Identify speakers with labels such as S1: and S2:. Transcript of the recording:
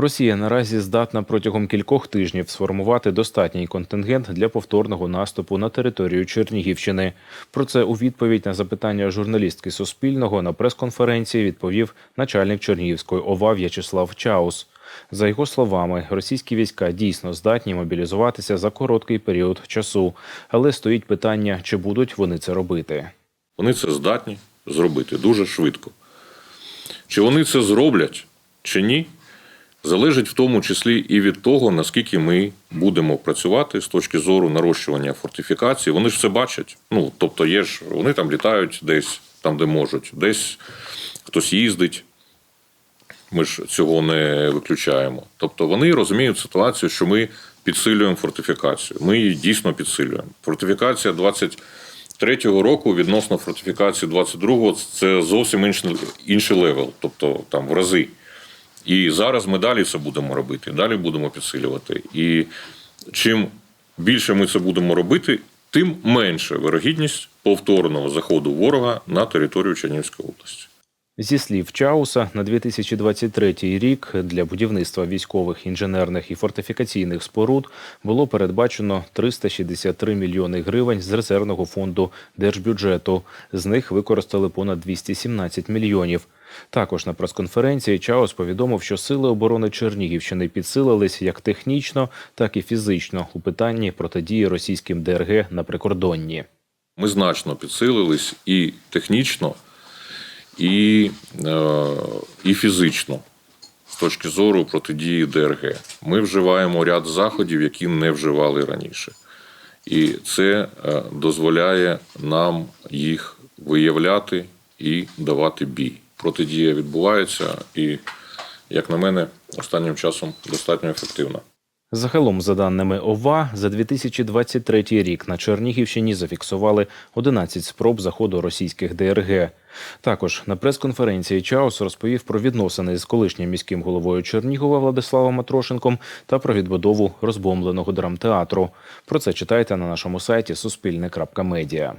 S1: Росія наразі здатна протягом кількох тижнів сформувати достатній контингент для повторного наступу на територію Чернігівщини. Про це у відповідь на запитання журналістки Суспільного на прес-конференції відповів начальник Чернігівської ОВА В'ячеслав Чаус. За його словами, російські війська дійсно здатні мобілізуватися за короткий період часу, але стоїть питання, чи будуть вони це робити.
S2: Вони це здатні зробити дуже швидко. Чи вони це зроблять, чи ні, залежить в тому числі і від того, наскільки ми будемо працювати з точки зору нарощування фортифікацій. Вони ж це бачать. Ну, тобто, є ж, вони там літають десь, там, де можуть, десь хтось їздить. Ми ж цього не виключаємо. Тобто вони розуміють ситуацію, що ми підсилюємо фортифікацію. Ми її дійсно підсилюємо. Фортифікація 23-го року відносно фортифікації 22-го це зовсім інший, інший левел, тобто там в рази. І зараз ми далі це будемо робити, далі будемо підсилювати. І чим більше ми це будемо робити, тим менше вирогідність повторного заходу ворога на територію Чернігівської області.
S1: Зі слів Чауса, на 2023 рік для будівництва військових, інженерних і фортифікаційних споруд було передбачено 363 мільйони гривень з резервного фонду держбюджету. З них використали понад 217 мільйонів. Також на прес-конференції Чаус повідомив, що сили оборони Чернігівщини підсилились як технічно, так і фізично у питанні протидії російським ДРГ на прикордонні.
S2: Ми значно підсилились і технічно, і, е, і фізично з точки зору протидії ДРГ. Ми вживаємо ряд заходів, які не вживали раніше. І це е, дозволяє нам їх виявляти і давати бій. Протидія відбувається, і, як на мене, останнім часом достатньо ефективна.
S1: Загалом, за даними ОВА, за 2023 рік на Чернігівщині зафіксували 11 спроб заходу російських ДРГ. Також на прес-конференції Чаус розповів про відносини з колишнім міським головою Чернігова Владиславом Матрошенком та про відбудову розбомбленого драмтеатру. Про це читайте на нашому сайті Суспільне.Медіа.